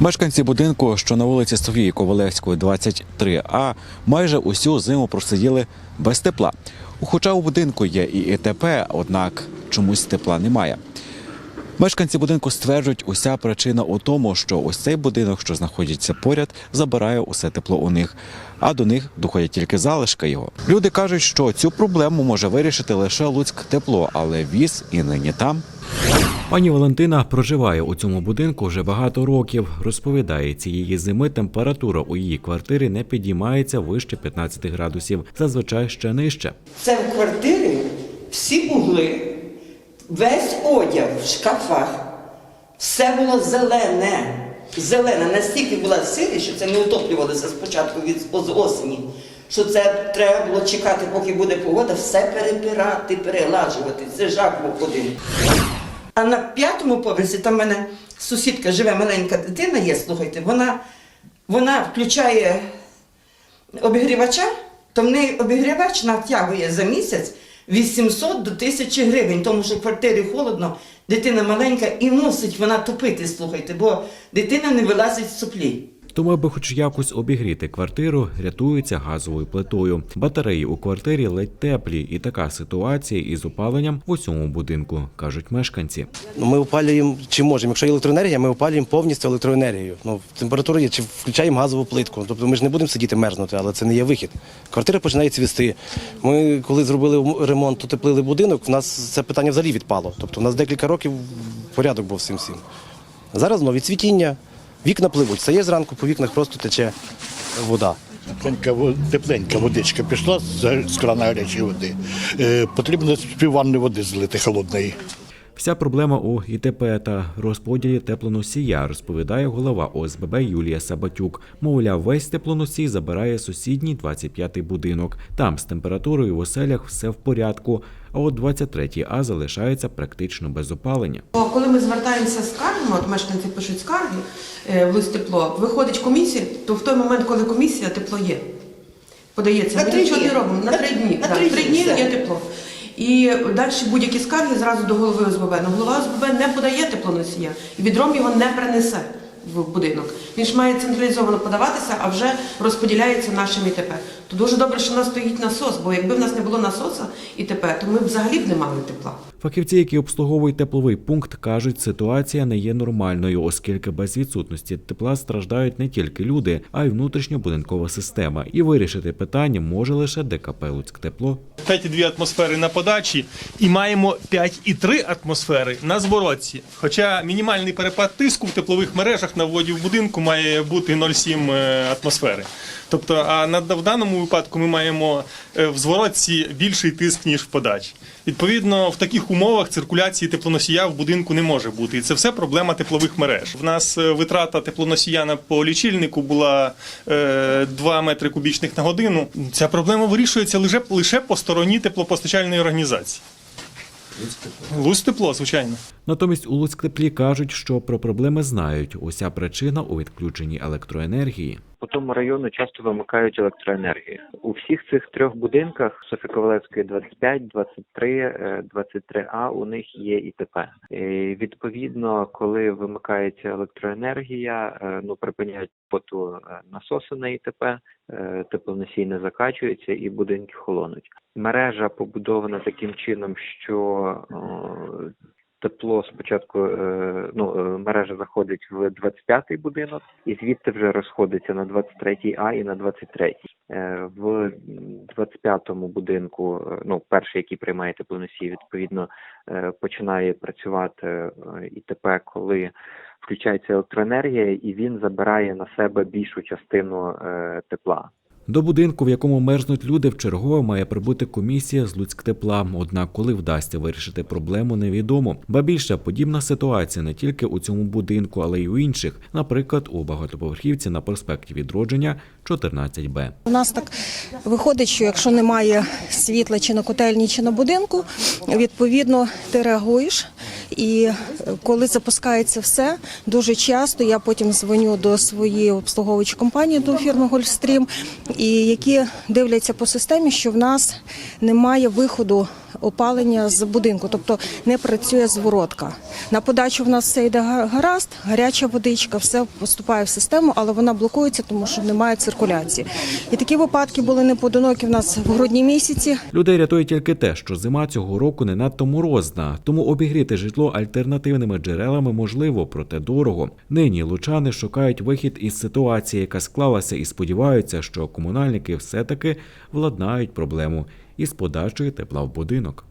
Мешканці будинку, що на вулиці Софії Ковалевської, 23А, майже усю зиму просиділи без тепла. Хоча у будинку є і ІТП, однак чомусь тепла немає. Мешканці будинку стверджують, уся причина у тому, що ось цей будинок, що знаходиться поряд, забирає усе тепло у них, а до них доходять тільки залишки його. Люди кажуть, що цю проблему може вирішити лише Луцьк тепло, але віз і нині там. Пані Валентина проживає у цьому будинку вже багато років. Розповідає, цієї зими температура у її квартирі не підіймається вище 15 градусів, зазвичай ще нижче. Це в квартирі всі угли, весь одяг в шкафах, все було зелене. Зелене. Настільки була сирі, що це не утоплювалося спочатку від з осені. Що це треба було чекати, поки буде погода, все перепирати, перелажувати. Це жах був один. А на п'ятому поверсі там в мене сусідка живе, маленька дитина є, слухайте, вона, вона включає обігрівача, то в неї обігрівач натягує за місяць 800 до 1000 гривень, тому що в квартирі холодно, дитина маленька і мусить вона топити, слухайте, бо дитина не вилазить з соплі. Тому, аби хоч якось обігріти квартиру, рятуються газовою плитою. Батареї у квартирі ледь теплі, і така ситуація із опаленням в усьому будинку, кажуть мешканці. Ну, Ми опалюємо чи можемо. Якщо є електроенергія, ми опалюємо повністю електроенергію. Ну, температура є, чи включаємо газову плитку. Тобто ми ж не будемо сидіти мерзнути, але це не є вихід. Квартира починає цвісти. Ми, коли зробили ремонт, утеплили будинок, у нас це питання взагалі відпало. Тобто у нас декілька років порядок був цим всім. Зараз знову відцвітіння, вікна пливуть. Стає зранку, по вікнах просто тече вода. Тепленька, тепленька водичка пішла з, з крана гарячої води. Е, потрібно з півванної води злити холодної. Вся проблема у ІТП та розподілі теплоносія, розповідає голова ОСББ Юлія Сабатюк. Мовляв, весь теплоносій забирає сусідній 25-й будинок. Там з температурою в оселях все в порядку. А от 23-й А залишається практично без опалення. Коли ми звертаємося з скаргами, от мешканці пишуть скарги е, в лист тепло, виходить комісія, то в той момент, коли комісія, тепло є. Подається, На ми нічого дні. не робимо. На, На три дні. на три дні, дні є тепло. І далі будь-які скарги зразу до голови ОСББ. Ну, голова ОСББ не подає теплоносія, і відром його не принесе в будинок. Він ж має централізовано подаватися, а вже розподіляється нашим ІТП. То дуже добре, що в нас стоїть насос, бо якби в нас не було насоса ІТП, то ми б взагалі б не мали тепла. Фахівці, які обслуговують тепловий пункт, кажуть, ситуація не є нормальною, оскільки без відсутності тепла страждають не тільки люди, а й внутрішньобудинкова система. І вирішити питання може лише ДКП «Луцьктепло». 5,2 атмосфери на подачі і маємо 5,3 атмосфери на зворотці. Хоча мінімальний перепад тиску в теплових мережах на вводі в будинку має бути 0,7 е, атмосфери. Тобто, а на в даному випадку ми маємо е, в зворотці більший тиск ніж в подачі. Відповідно, в таких умовах циркуляції теплоносія в будинку не може бути, і це все проблема теплових мереж. В нас е, витрата теплоносія на по лічильнику була е, 2 метри кубічних на годину. Ця проблема вирішується лише лише по стороні теплопостачальної організації. Луць тепло, звичайно. Натомість у Луцьктеплі кажуть, що про проблеми знають. Уся причина у відключенні електроенергії. По тому району часто вимикають електроенергію. У всіх цих трьох будинках Софі Ковалевської 25, 23, е, 23А у них є ІТП. І, відповідно, коли вимикається електроенергія, е, ну припиняють поту е, насоси на ІТП, е, теплоносій не закачується і будинки холонуть. Мережа побудована таким чином, що Тепло спочатку е, ну, е, мережа заходить в 25-й будинок, і звідти вже розходиться на 23-й А і на 23-й. Е, В 25-му будинку, ну перший, який приймає теплоносій, відповідно починає працювати е, ІТП, коли включається електроенергія, і він забирає на себе більшу частину тепла. До будинку, в якому мерзнуть люди, вчергове має прибути комісія з Луцьктепла. Однак, коли вдасться вирішити проблему, невідомо. Ба більше подібна ситуація не тільки у цьому будинку, але й у інших, наприклад, у багатоповерхівці на проспекті Відродження 14Б. У нас так виходить, що якщо немає світла чи на котельні, чи на будинку, відповідно ти реагуєш. І е, коли запускається все, дуже часто я потім дзвоню до своєї обслуговуючої компанії до фірми Гольфстрім, і які дивляться по системі, що в нас немає виходу опалення з будинку, тобто не працює зворотка. На подачу в нас все йде га- гаразд, гаряча водичка, все поступає в систему, але вона блокується, тому що немає циркуляції. І такі випадки були непоодинокі в нас в грудні місяці. Людей рятує тільки те, що зима цього року не надто морозна, тому обігріти житло альтернативними джерелами можливо, проте дорого. Нині лучани шукають вихід із ситуації, яка склалася, і сподіваються, що комунальники все таки владнають проблему із подачею тепла в будинок.